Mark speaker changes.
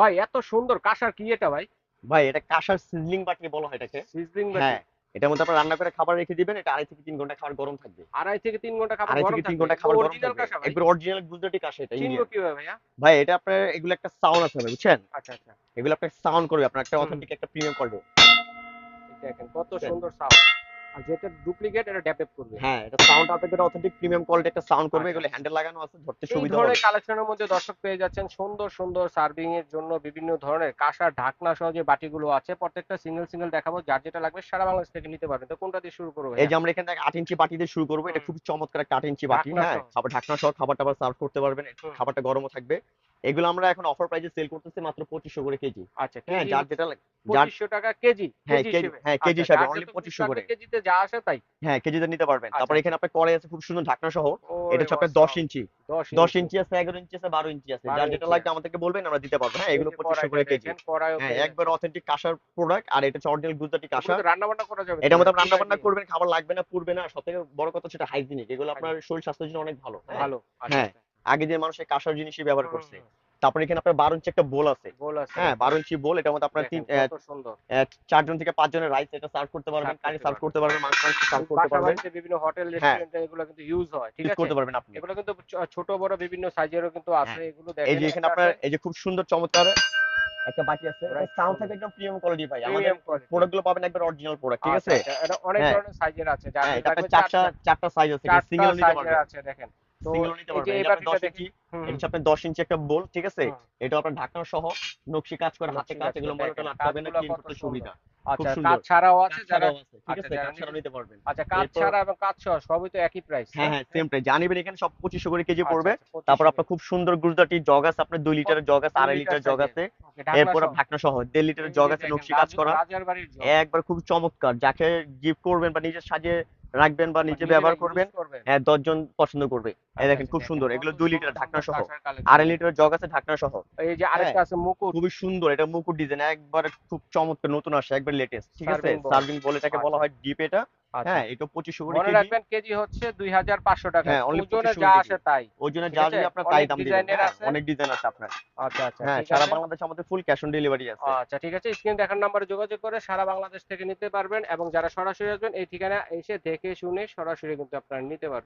Speaker 1: ভাই এত সুন্দর কাঁসার কি এটা ভাই?
Speaker 2: ভাই এটা কাঁসার সিজলিং বাটি বলা হয় এটাকে।
Speaker 1: সিজলিং
Speaker 2: হ্যাঁ এটার মধ্যে আপনার রান্না করে খাবার রেখে দিবেন এটা আড়াই থেকে তিন ঘণ্টা খাবার গরম থাকবে।
Speaker 1: আড়াই থেকে তিন ঘণ্টা খাবার
Speaker 2: আড়াই
Speaker 1: গরম
Speaker 2: থেকে তিন ঘণ্টা খাবার গরম থাকবে। একবার অরিজিনাল গুজরাটি কাঁসা এটা
Speaker 1: চিনবো কীভাবে ভাইয়া?
Speaker 2: ভাই এটা আপনার এগুলো একটা সাউন্ড আছে বুঝছেন?
Speaker 1: আচ্ছা আচ্ছা।
Speaker 2: এগুলো আপনার সাউন্ড করবে আপনার একটা। অথেন্টিক একটা প্রিমিয়াম করবে
Speaker 1: দেখেন কত সুন্দর সাউন্ড আর যেটা ডুপ্লিকেট এটা করবে।
Speaker 2: হ্যাঁ এটা সাউন্ড আপনাকে অথেন্টিক প্রিমিয়াম কোয়ালিটি একটা সাউন্ড করবে
Speaker 1: আচ্ছা।
Speaker 2: এগুলো হ্যান্ডেল লাগানো আছে ধরতে সুবিধা হবে।
Speaker 1: কালেকশনের মধ্যে দর্শক পেয়ে যাচ্ছেন সুন্দর সুন্দর সার্ভিং এর জন্য বিভিন্ন ধরনের কাঁসার ঢাকনা সহ যে বাটিগুলো আছে প্রত্যেকটা সিঙ্গেল সিঙ্গেল দেখাবো যার যেটা লাগবে সারা বাংলাদেশ থেকে নিতে পারবেন। তো কোনটা দিয়ে শুরু করব
Speaker 2: এই যে আমরা এখানে আট ইঞ্চি বাটি দিয়ে শুরু করব এটা খুব চমৎকার একটা আট ইঞ্চি বাটি হ্যাঁ খাবার ঢাকনা সহ খাবার টাবার সার্ভ করতে পারবেন। খাবারটা গরমও থাকবে। এগুলো আমরা এখন অফার প্রাইসে সেল করতেছি মাত্র পঁচিশশো করে কেজি।
Speaker 1: আচ্ছা
Speaker 2: হ্যাঁ যার যেটা
Speaker 1: টাকা কেজি
Speaker 2: হ্যাঁ,
Speaker 1: কেজি
Speaker 2: হ্যাঁ, কেজি
Speaker 1: আচ্ছা,
Speaker 2: হিসাবে,
Speaker 1: যার
Speaker 2: 2500 করে।
Speaker 1: কেজিতে যা আসে তাই?
Speaker 2: হ্যাঁ কেজিতে নিতে পারবেন।
Speaker 1: আচ্ছা।
Speaker 2: তারপর এখানে আপনার কড়াই আছে খুব সুন্দর ঢাকনা সহ। এটা হচ্ছে আপনার
Speaker 1: মাশাআল্লাহ,
Speaker 2: দশ ইঞ্চি।
Speaker 1: দশ
Speaker 2: দশ ইঞ্চি। আছে ইঞ্চি আছে বারো ইঞ্চি আছে। যার যেটা লাগবে আমাদেরকে বলবেন আমরা দিতে পারব। হ্যাঁ এগুলো করে কেজি। হ্যাঁ একবার অথেন্টিক কাঁসার প্রোডাক্ট আর এটা হচ্ছে অরিজিনাল গুজরাটি কাঁসা
Speaker 1: রান্না বান্না করা যাবে।
Speaker 2: এটার মধ্যে রান্না বান্না করবেন খাবার লাগবে না পুড়বে না। সব থেকে বড় কথা সেটা হাইজিনিক এগুলো আপনার শরীর স্বাস্থ্যের জন্য অনেক ভালো।
Speaker 1: ভালো আচ্ছা,
Speaker 2: হ্যাঁ,
Speaker 1: আচ্ছা।
Speaker 2: আগে যে মানুষ কাঁসার জিনিসই ব্যবহার করছে। তারপর এখানে আপনার বারো ইঞ্চি একটা বোল আছে। হ্যাঁ বারো ইঞ্চি বোল এটার মধ্যে আপনার তিন
Speaker 1: দেখেন,
Speaker 2: চারজন থেকে পাঁচজনের রাইস এটা সার্ভ করতে পারবেন কারি সার্ভ করতে পারবেন মাংস সার্ভ করতে পারবেন।
Speaker 1: বিভিন্ন হোটেল
Speaker 2: হ্যাঁ।
Speaker 1: রেস্টুরেন্টে এগুলো কিন্তু ইউজ হয় ঠিক আছে?
Speaker 2: করতে পারবেন আপনি।
Speaker 1: এগুলো কিন্তু ছোট বড় বিভিন্ন সাইজেরও কিন্তু আছে এগুলো
Speaker 2: হ্যাঁ। এই যে এখানে আপনার এই যে খুব সুন্দর চমৎকার একটা বাকি আছে। সাউন্ড। থাকে একদম প্রিমিয়াম কোয়ালিটি ভাই। আমাদের
Speaker 1: premium quality।
Speaker 2: প্রোডাক্টগুলো পাবেন একবার অরিজিনাল প্রোডাক্ট ঠিক
Speaker 1: আচ্ছা,
Speaker 2: আছে?
Speaker 1: আচ্ছা, এটা অনেক
Speaker 2: হ্যাঁ।
Speaker 1: ধরনের সাইজের আছে যার
Speaker 2: হ্যাঁ এটা চারটা চারটা সাইজ আছে সিঙ্গেল নিতে পারবেন।
Speaker 1: আছে দেখেন।
Speaker 2: সিঙ্গেল নিতে পারবেন। এটা 10 ইঞ্চি এটা আপনার 10 ইঞ্চি একটা বোল ঠিক আছে? এটা আপনার ঢাকনা সহ নকশি কাজ করে হাতে কাজ
Speaker 1: কাজ
Speaker 2: এগুলো
Speaker 1: করে
Speaker 2: না ক্লিন করতে সুবিধা।
Speaker 1: আচ্ছা
Speaker 2: সুন্দর।
Speaker 1: কাজ ছাড়াও আছে যারা
Speaker 2: ঠিক
Speaker 1: আচ্ছা,
Speaker 2: আছে? কাজ ছাড়াও
Speaker 1: নিতে-
Speaker 2: নিতে পারবেন।
Speaker 1: আচ্ছা কাজ ছাড়া এবং কাজ সহ সবই তো একই প্রাইস
Speaker 2: হ্যাঁ হ্যাঁ সেম প্রাইস জানিবেন এখানে সব 2500 করে কেজি পড়বে।
Speaker 1: আচ্ছা,
Speaker 2: তারপর আপনার খুব সুন্দর গুজরাটি জগ আছে আপনার 2 লিটারের জগ আছে
Speaker 1: দুই
Speaker 2: আড়াই
Speaker 1: লিটার
Speaker 2: লিটার জগ আছে। এরপর ঢাকনা সহ 1.5 লিটারের জগ আছে নকশি কাজ করা। একবার খুব চমৎকার যাকে গিফট করবেন বা নিজে সাজিয়ে রাখবেন বা নিজে ব্যবহার করবেন। হ্যাঁ দশজন পছন্দ করবে এই
Speaker 1: আচ্ছা,
Speaker 2: দেখেন
Speaker 1: আচ্ছা,
Speaker 2: খুব সুন্দর এগুলো দুই লিটার ঢাকনা সহ। আড়াই লিটার জগ আছে ঢাকনা সহ
Speaker 1: এই যে আরেকটা আছে মুকুট
Speaker 2: খুবই সুন্দর এটা মুকুট ডিজাইন একবার খুব চমৎকার নতুন আসে একবার লেটেস্ট ঠিক আছে। সার্ভিং বল এটাকে বলা
Speaker 1: আচ্ছা।
Speaker 2: হয় ডিপ এটা। হ্যাঁ এটা 2500 করে
Speaker 1: মনে রাখবেন কেজি হচ্ছে দুই হাজার পাঁচশো টাকা।
Speaker 2: হ্যাঁ,
Speaker 1: ওজনে যা আসে তাই। ওজনে
Speaker 2: যা আসে আপনার তাই দাম দিবেন। হ্যাঁ। অনেক ডিজাইন আছে আপনার।
Speaker 1: আচ্ছা আচ্ছা
Speaker 2: হ্যাঁ সারা
Speaker 1: আছে।
Speaker 2: আমাদের ফুল ক্যাশ অন ডেলিভারি আছে।
Speaker 1: আচ্ছা ঠিক আছে। স্ক্রিন দেখার নাম্বারে যোগাযোগ করে সারা বাংলাদেশ থেকে নিতে পারবেন এবং যারা সরাসরি আসবেন এই ঠিকানা এসে দেখে শুনে সরাসরি কিন্তু আপনারা নিতে পারবেন।